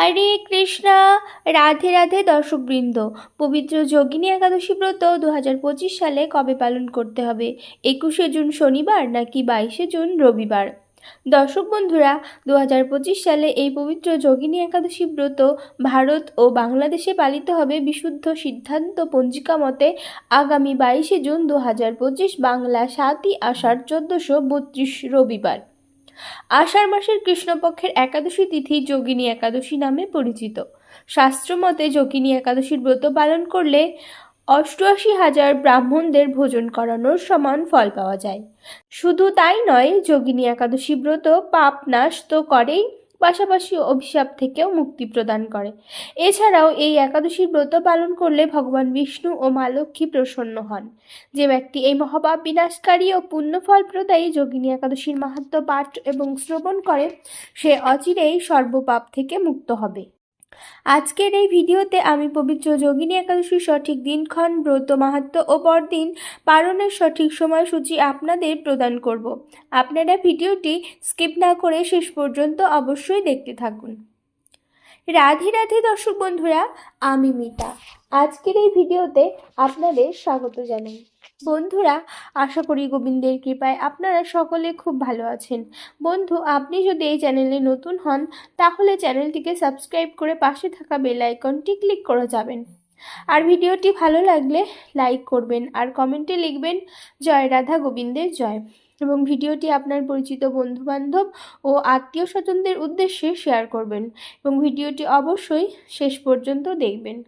হরে কৃষ্ণা। রাধে রাধে দর্শকবৃন্দ। পবিত্র যোগিনী একাদশী ব্রত দু হাজার পঁচিশ সালে কবে পালন করতে হবে? একুশে জুন শনিবার নাকি বাইশে জুন রবিবার? দর্শক বন্ধুরা দু হাজার পঁচিশ সালে এই পবিত্র যোগিনী একাদশী ব্রত ভারত ও বাংলাদেশে পালিত হবে বিশুদ্ধ সিদ্ধান্ত পঞ্জিকা মতে আগামী বাইশে জুন দু হাজার পঁচিশ বাংলা সাতই আষাঢ় চোদ্দোশো বত্রিশ রবিবার। আষাঢ় মাসের কৃষ্ণপক্ষের একাদশী তিথি যোগিনী একাদশী নামে পরিচিত। শাস্ত্রমতে যোগিনী একাদশীর ব্রত পালন করলে অষ্টআশি হাজার ব্রাহ্মণদের ভোজন করানোর সমান ফল পাওয়া যায়। শুধু তাই নয়, যোগিনী একাদশী ব্রত পাপ নাশ তো করেই পাশাপাশি অভিশাপ থেকেও মুক্তি প্রদান করে। এছাড়াও এই একাদশীর ব্রত পালন করলে ভগবান বিষ্ণু ও মা লক্ষ্মী প্রসন্ন হন। যে ব্যক্তি এই মহাপাপ বিনাশকারী ও পুণ্যফল প্রদায়ী যোগিনী একাদশীর মাহাত্ম পাঠ এবং শ্রবণ করে, সে অচিরেই সর্বপাপ থেকে মুক্ত হবে। আজকের এই ভিডিওতে আমি পবিত্র যোগিনী একাদশীর সঠিক দিনক্ষণ, ব্রত মাহাত্ম ও পরদিন পালনের সঠিক সময়সূচি আপনাদের প্রদান করব। আপনারা ভিডিওটি স্কিপ না করে শেষ পর্যন্ত অবশ্যই দেখতে থাকুন। রাধে রাধে দর্শক বন্ধুরা, আমি মিতা। আজকের এই ভিডিওতে আপনাদের স্বাগত জানাই। বন্ধুরা, আশা করি গোবিন্দের কৃপায় আপনারা সকলে খুব ভালো আছেন। বন্ধু, আপনি যদি এই চ্যানেলে নতুন হন, তাহলে চ্যানেলটিকে সাবস্ক্রাইব করে পাশে থাকা বেল আইকনটি ক্লিক করে যাবেন। আর ভিডিওটি ভালো লাগলে লাইক করবেন আর কমেন্টে লিখবেন, জয় রাধা গোবিন্দের জয়। এবং ভিডিওটি আপনার পরিচিত বন্ধুবান্ধব ও আত্মীয় স্বজনদের উদ্দেশ্যে শেয়ার করবেন এবং ভিডিওটি অবশ্যই শেষ পর্যন্ত দেখবেন।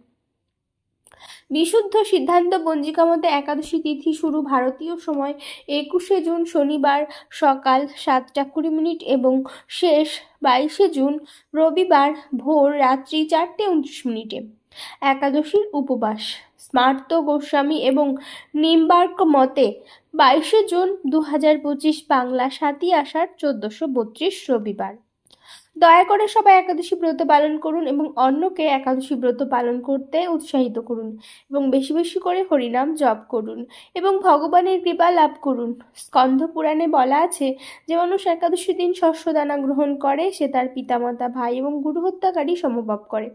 বিশুদ্ধ সিদ্ধান্ত পঞ্জিকা মতে একাদশী তিথি শুরু ভারতীয় সময় একুশে জুন শনিবার সকাল সাতটা কুড়ি মিনিট এবং শেষ বাইশে জুন রবিবার ভোর রাত্রি চারটে উনত্রিশ মিনিটে। একাদশীর উপবাস। স্মার্ত গোস্বামী এবং নিম্বার্ক মতে বাইশে জুন দু হাজার পঁচিশ বাংলা সাতই আষাঢ় চোদ্দোশো বত্রিশ রবিবার। দয়া করে সবাই একাদশী ব্রত পালন করুন এবং অন্যকে একাদশী ব্রত পালন করতে উৎসাহিত করুন এবং বেশি বেশি করে হরিনাম জপ করুন এবং ভগবানের কৃপা লাভ করুন। স্কন্ধ পুরাণে বলা আছে, যে মানুষ একাদশী দিন শস্য দানা গ্রহণ করে, সে তার পিতামাতা, ভাই এবং গুরু হত্যাকারী সমভাব করে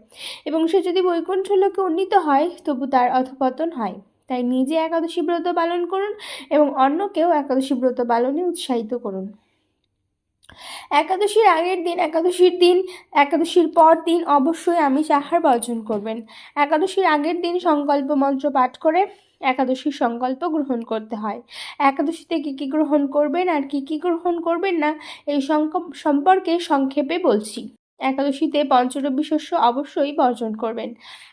এবং সে যদি বৈকুণ্ঠ লোকে উন্নীত হয়, তবু তার অধপতন হয়। তাই নিজে একাদশী ব্রত পালন করুন এবং অন্যকেও একাদশী ব্রত পালনে উৎসাহিত করুন। একাদশীর আগের দিন, একাদশীর দিন, একাদশীর পর দিন অবশ্যই আমিষ আহার বর্জন করবেন। একাদশীর আগের দিন সংকল্প মন্ত্র পাঠ করে একাদশীর সংকল্প গ্রহণ করতে হয়। একাদশীতে কী কী গ্রহণ করবেন আর কী কী গ্রহণ করবেন না, এই সম্পর্কে সংক্ষেপে বলছি। একাদশীতে পঞ্চরবি শস্য অবশ্যই বর্জন করবেন।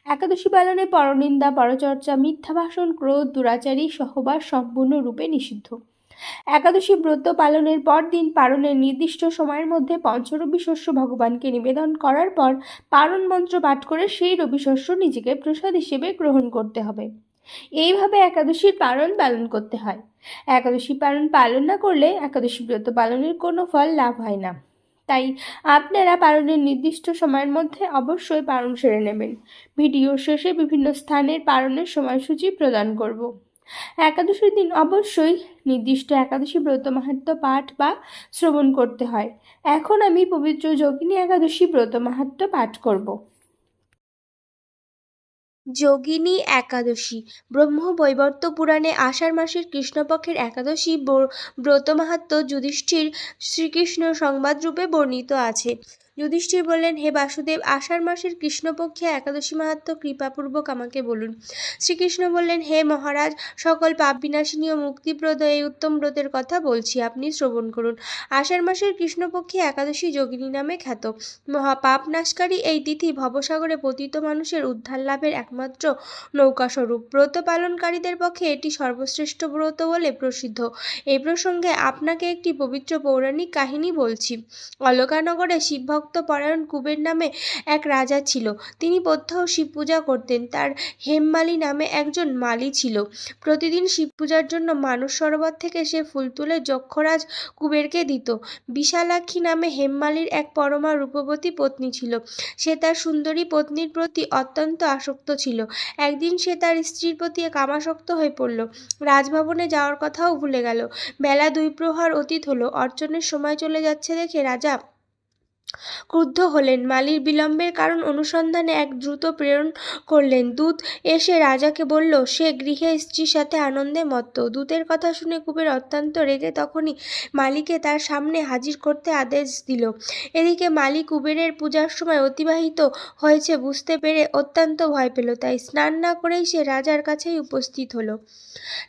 একাদশী পালনে পরনিন্দা, পরচর্চা, মিথ্যা ভাষণ, ক্রোধ, দুরাচারী, সহবাস সম্পূর্ণরূপে নিষিদ্ধ। একাদশী ব্রত পালনের পর দিন পারণের নির্দিষ্ট সময়ের মধ্যে পঞ্চরবি শস্য ভগবানকে নিবেদন করার পর পারণ মন্ত্র পাঠ করে সেই রবি শস্য নিজেকে প্রসাদ হিসেবে গ্রহণ করতে হবে। এইভাবে একাদশীর পালন পালন করতে হয়। একাদশী পালন পালন না করলে একাদশী ব্রত পালনের কোনো ফল লাভ হয় না। তাই আপনারা পালনের নির্দিষ্ট সময়ের মধ্যে অবশ্যই পালন সেরে নেবেন। ভিডিও শেষে বিভিন্ন স্থানের পালনের সময়সূচি প্রদান করব। একাদশীর দিন অবশ্যই নির্দিষ্ট একাদশী ব্রত মাহাত্ম পাঠ বা শ্রবণ করতে হয়। এখন আমি পবিত্র যোগিনী একাদশী ব্রত মাহাত্ম পাঠ করব। যোগিনী একাদশী। ব্রহ্ম বৈবর্ত পুরাণে আষাঢ় মাসের কৃষ্ণপক্ষের একাদশী ব্রত মাহাত্ম যুধিষ্ঠির শ্রীকৃষ্ণ সংবাদরূপে বর্ণিত আছে। যুধিষ্ঠির বললেন, হে বাসুদেব, আষাঢ় মাসের কৃষ্ণপক্ষে একাদশী মাহাত্ম কৃপাপূর্বক আমাকে বলুন। শ্রীকৃষ্ণ বললেন, হে মহারাজ, সকল পাপ বিনাশিনী ও মুক্তিপ্রদ এই উত্তম ব্রতের কথা বলছি, আপনি শ্রবণ করুন। আষাঢ় মাসের কৃষ্ণপক্ষে একাদশী যোগিনী নামে খ্যাত। মহা পাপ নাশকারী এই তিথি ভবসাগরে পতিত মানুষের উদ্ধার লাভের একমাত্র নৌকাস্বরূপ। ব্রত পালনকারীদের পক্ষে এটি সর্বশ্রেষ্ঠ ব্রত বলে প্রসিদ্ধ। এই প্রসঙ্গে আপনাকে একটি পবিত্র পৌরাণিক কাহিনী বলছি। অলকানগরে শিবভক্ত পরায়ণ কুবের নামে এক রাজা ছিল। তিনি প্রত্যহ শিব পূজা করতেন। তার হেমমালি নামে একজন মালি ছিল। প্রতিদিন শিব পূজার জন্য মানস সরোবর থেকে সে ফুল তুলে যক্ষরাজ কুবেরকে দিত। বিশালাক্ষী নামে হেমমালির এক পরমা রূপবতী পত্নী ছিল। সে তার সুন্দরী পত্নীর প্রতি অত্যন্ত আসক্ত ছিল। একদিন সে তার স্ত্রীর প্রতি কামাসক্ত হয়ে পড়ল। রাজভবনে যাওয়ার কথাও ভুলে গেল। বেলা দুই প্রহর অতীত হলো। অর্চনের সময় চলে যাচ্ছে দেখে রাজা ক্রুদ্ধ হলেন। মালির বিলম্বের কারণ অনুসন্ধানে এক দ্রুত প্রেরণ করলেন। দূত এসে রাজাকে বলল, সে গৃহে স্ত্রীর সাথে আনন্দে মত্ত দূতের কথা শুনে কুবের অত্যন্ত রেগে তখনই মালিকে তার সামনে হাজির করতে আদেশ দিল। এদিকে মালি কুবেরের পূজার সময় অতিবাহিত হয়েছে বুঝতে পেরে অত্যন্ত ভয় পেল। তাই স্নান না করেই সে রাজার কাছেই উপস্থিত হলো।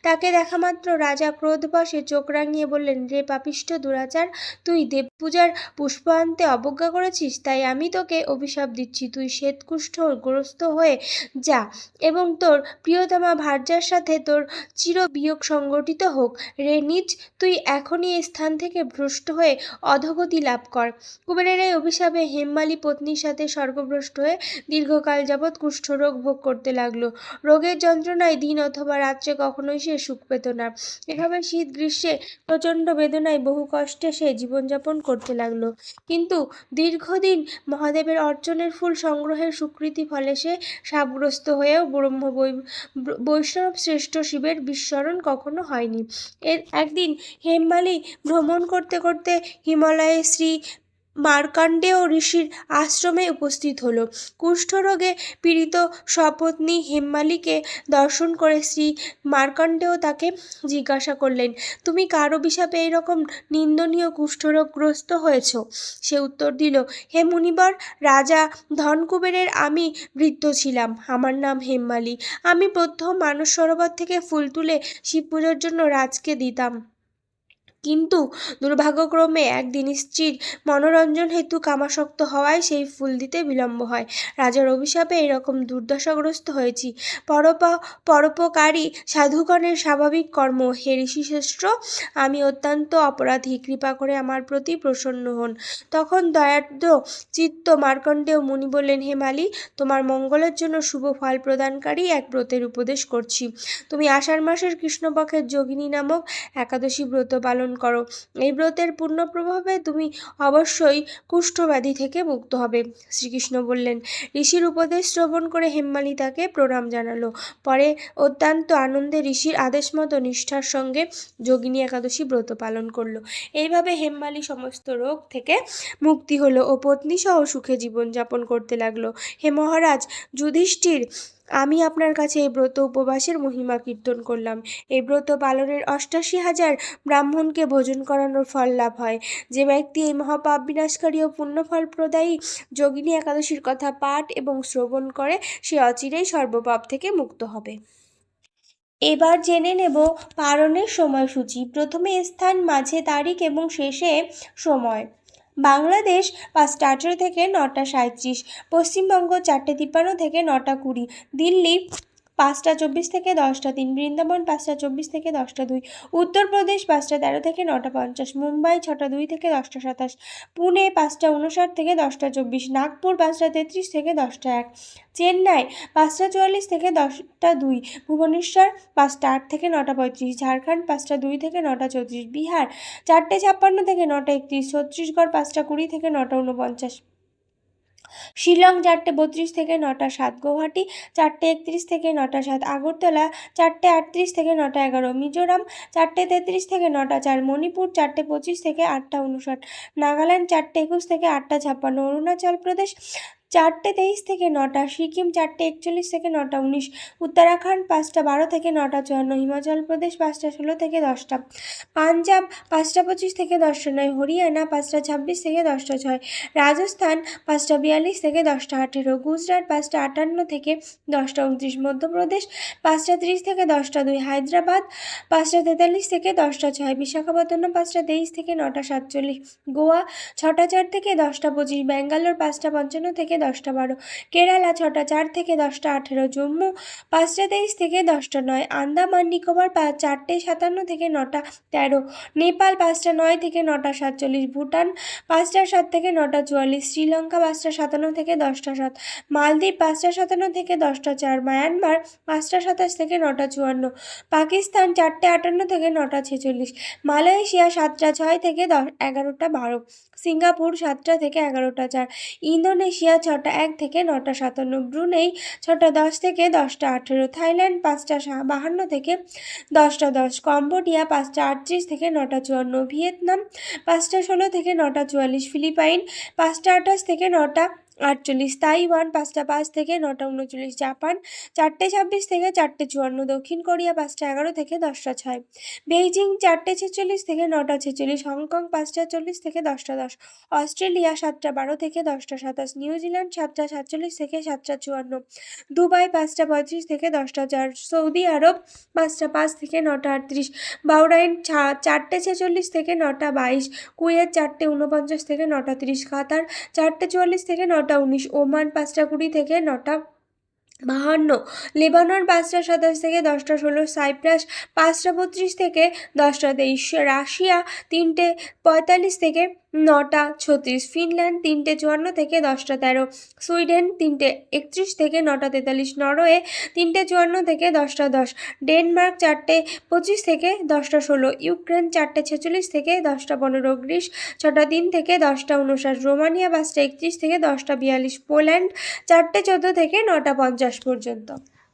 তাকে দেখা মাত্র রাজা ক্রোধবশে চোখ রাঙিয়ে বললেন, রে পাপিষ্ঠ দুরাচার, তুই দেবপূজার পুষ্প আনতে অবজ্ঞা করেছিস, তাই আমি তোকে অভিশাপ দিচ্ছি। তুই শ্বেতকুষ্ঠগ্রস্ত হয়ে যা এবং তোর প্রিয়তমা ভার্যার সাথে তোর চিরবিয়োগ সংগঠিত হোক। রে নিজ, তুই এখনই স্থান থেকে ভ্রষ্ট হয়ে অধগতি লাভ কর। কুবেরের এই অভিশাপে হেমমালি পত্নীর সাথে স্বর্গভ্রষ্ট হয়ে দীর্ঘকাল যাবৎ কুষ্ঠরোগ ভোগ করতে লাগল। রোগের যন্ত্রণায় দিন অথবা রাত্রে কখনোই সে সুখ পেত না। এভাবে শীত, গ্রীষ্মে প্রচণ্ড বেদনায় বহু কষ্টে সে জীবনযাপন করতে লাগল। কিন্তু দীর্ঘদিন মহাদেবের অর্চনের ফুল সংগ্রহের স্বীকৃতি ফলে সে সাপগ্রস্ত হয়েও ব্রহ্ম বৈষ্ণব শ্রেষ্ঠ শিবের বিস্মরণ কখনো হয়নি। এর একদিন হেমমালি ভ্রমণ করতে করতে হিমালয়ে শ্রী মার্কাণ্ডেয় ঋষির আশ্রমে উপস্থিত হলো। কুষ্ঠরোগে পীড়িত সপত্নী হেমমালীকে দর্শন করে শ্রী মার্কাণ্ডেয় তাকে জিজ্ঞাসা করলেন, তুমি কার অভিশাপে এইরকম নিন্দনীয় কুষ্ঠরোগগ্রস্ত হয়েছ? সে উত্তর দিল, হে মুনিবর, রাজা ধনকুবেরের আমি বৃদ্ধ ছিলাম। আমার নাম হেমমালী। আমি প্রথম মানস সরোবর থেকে ফুল তুলে শিব পুজোর জন্য রাজকে দিতাম। কিন্তু দুর্ভাগ্যক্রমে একদিন স্ত্রীর মনোরঞ্জন হেতু কামাসক্ত হওয়ায় সেই ফুল দিতে বিলম্ব হয়। রাজার অভিশাপে এরকম দুর্দশাগ্রস্ত হয়েছি। পরোপ, পরোপকারী সাধুগণের স্বাভাবিক কর্ম হে ঋষিশ্রেষ্ঠ, আমি অত্যন্ত অপরাধী, কৃপা করে আমার প্রতি প্রসন্ন হন। তখন দয়ার্দ্র চিত্ত মার্কণ্ডেয় মুনি বললেন, হে মালি, তোমার মঙ্গলের জন্য শুভ ফল প্রদানকারী এক ব্রতের উপদেশ করছি। তুমি আষাঢ় মাসের কৃষ্ণপক্ষের যোগিনী নামক একাদশী ব্রত পালন করো। এই ব্রতের পূর্ণ প্রভাবে তুমি অবশ্যই কুষ্ঠব্যাধি থেকে মুক্ত হবে। শ্রীকৃষ্ণ বললেন, ঋষির উপদেশ শ্রবণ করে হেমমালি তাকে প্রণাম জানালো। পরে অত্যন্ত আনন্দে ঋষির আদেশ মতো নিষ্ঠার সঙ্গে যোগিনী একাদশী ব্রত পালন করল। এইভাবে হেমমালি সমস্ত রোগ থেকে মুক্তি হলো ও পত্নী সহ সুখে জীবনযাপন করতে লাগল। হে মহারাজ, যুধিষ্ঠির আমি আপনার কাছে এই ব্রত উপবাসের মহিমা কীর্তন করলাম। এই ব্রত পালনের অষ্টাশি হাজার ব্রাহ্মণকে ভোজন করানোর ফল লাভ হয়। যে ব্যক্তি এই মহাপাপ বিনাশকারী ও পুণ্যফল প্রদায়ী যোগিনী একাদশীর কথা পাঠ এবং শ্রবণ করে, সে অচিরেই সর্বপাপ থেকে মুক্ত হবে। এবার জেনে নেব পালনের সময়সূচি। প্রথমে স্থান, মাঝে তারিখ এবং শেষে সময়। বাংলাদেশ পাঁচটা আঠেরো থেকে নটা সাঁইত্রিশ পশ্চিমবঙ্গ চারটে তিপ্পান্ন থেকে নটা কুড়ি দিল্লি পাঁচটা চব্বিশ থেকে দশটা তিন, বৃন্দাবন পাঁচটা চব্বিশ থেকে দশটা দুই, উত্তরপ্রদেশ পাঁচটা তেরো থেকে নটা পঞ্চাশ, মুম্বাই ছটা দুই থেকে দশটা সাতাশ, পুনে পাঁচটা উনষাট থেকে দশটা চব্বিশ, নাগপুর পাঁচটা তেত্রিশ থেকে দশটা এক, চেন্নাই পাঁচটা চুয়াল্লিশ থেকে দশটা দুই, ভুবনেশ্বর পাঁচটা আট থেকে নটা পঁয়ত্রিশ, ঝাড়খণ্ড পাঁচটা দুই থেকে নটা চৌত্রিশ, বিহার চারটে ছাপ্পান্ন থেকে নটা একত্রিশ, ছত্তিশগড় পাঁচটা কুড়ি থেকে নটা উনপঞ্চাশ শিলং চারটে বত্রিশ থেকে নটা সাত গৌহাটি, চারটে একত্রিশ থেকে নটা সাত আগরতলা, চারটে আটত্রিশ থেকে নটা এগারো মিজোরাম, চারটে তেত্রিশ থেকে নটা চার মণিপুর, চারটে পঁচিশ থেকে আটটা উনষাট নাগাল্যান্ড চারটে একুশ থেকে আটটা ছাপ্পান্ন অরুণাচল প্রদেশ চারটে তেইশ থেকে নটা, সিকিম চারটে একচল্লিশ থেকে নটা উনিশ, উত্তরাখণ্ড পাঁচটা বারো থেকে নটা চুয়ান্ন, হিমাচল প্রদেশ পাঁচটা ষোলো থেকে দশটা, পাঞ্জাব পাঁচটা পঁচিশ থেকে দশটা নয়, হরিয়ানা পাঁচটা ছাব্বিশ থেকে দশটা ছয়, রাজস্থান পাঁচটা বিয়াল্লিশ থেকে দশটা আঠেরো, গুজরাট পাঁচটা আটান্ন থেকে দশটা উনত্রিশ, মধ্যপ্রদেশ পাঁচটা তিরিশ থেকে দশটা দুই, হায়দ্রাবাদ পাঁচটা তেতাল্লিশ থেকে দশটা ছয়, বিশাখাপত্তনম পাঁচটা তেইশ থেকে নটা সাতচল্লিশ, গোয়া ছটা চার থেকে দশটা পঁচিশ, ব্যাঙ্গালোর পাঁচটা পঞ্চান্ন থেকে দশটা বারো। কেরালা ছটা চার থেকে দশটা আঠেরো, জম্মু পাঁচটা তেইশ থেকে দশটা নয়, আন্দামান, নিকোবর পা চারটে সাতান্ন থেকে নটা তেরো, নেপাল পাঁচটা নয় থেকে নটা সাতচল্লিশ, ভুটান পাঁচটা সাত থেকে নটা চুয়াল্লিশ, শ্রীলঙ্কা পাঁচটা সাতান্ন থেকে দশটা সাত, মালদ্বীপ পাঁচটা সাতান্ন থেকে দশটা চার, মায়ানমার পাঁচটা সাতাশ থেকে নটা চুয়ান্ন, পাকিস্তান চারটে আটান্ন থেকে নটা ছেচল্লিশ, মালয়েশিয়া সাতটা ছয় থেকে দশ, এগারোটা বারো, সিঙ্গাপুর সাতটা থেকে এগারোটা চার, ইন্দোনেশিয়া ছটা এক থেকে নটা সাতান্ন ব্রুনেই ছটা দশ থেকে দশটা আঠেরো থাইল্যান্ড, পাঁচটা বাহান্ন থেকে দশটা দশ কম্বোডিয়া, পাঁচটা আটত্রিশ থেকে নটা চুয়ান্ন ভিয়েতনাম, পাঁচটা ষোলো থেকে নটা চুয়াল্লিশ ফিলিপাইন, পাঁচটা আঠাশ থেকে নটা আটচল্লিশ তাইওয়ান পাঁচটা পাঁচ থেকে নটা উনচল্লিশ, জাপান চারটে ছাব্বিশ থেকে চারটে চুয়ান্ন, দক্ষিণ কোরিয়া পাঁচটা এগারো থেকে দশটা ছয়, বেইজিং চারটে ছেচল্লিশ থেকে নটা ছেচল্লিশ, হংকং পাঁচটা চল্লিশ থেকে দশটা দশ, অস্ট্রেলিয়া সাতটা বারো থেকে দশটা সাতাশ, নিউজিল্যান্ড সাতটা সাতচল্লিশ থেকে সাতটা চুয়ান্ন, দুবাই পাঁচটা পঁয়ত্রিশ থেকে দশটা চার, সৌদি আরব পাঁচটা পাঁচ থেকে নটা আটত্রিশ বাউরাইন চারটে ছেচল্লিশ থেকে নটা বাইশ, কুয়েত চারটে উনপঞ্চাশ থেকে নটা তিরিশ, কাতার চারটে চুয়াল্লিশ থেকে নটা উনিশ, ওমান পাঁচটা কুড়ি থেকে নটা বাহান্ন, লেবানন পাঁচটা সাতাশ থেকে দশটা ষোলো, সাইপ্রাস পাঁচটা বত্রিশ থেকে দশটা তেইশ, রাশিয়া তিনটে পঁয়তাল্লিশ থেকে নটা ছত্রিশ। ফিনল্যান্ড তিনটে চুয়ান্ন থেকে দশটা তেরো। সুইডেন তিনটে একত্রিশ থেকে নটা তেতাল্লিশ। নরওয়ে তিনটে চুয়ান্ন থেকে দশটা দশ। ডেনমার্ক চারটে পঁচিশ থেকে দশটা ষোলো। ইউক্রেন চারটে ছেচল্লিশ থেকে দশটা পনেরো। গ্রিস ছটা তিন থেকে দশটা উনষাট। রোমানিয়া পাঁচটা একত্রিশ থেকে দশটা বিয়াল্লিশ। পোল্যান্ড চারটে চোদ্দ থেকে নটা পঞ্চাশ পর্যন্ত।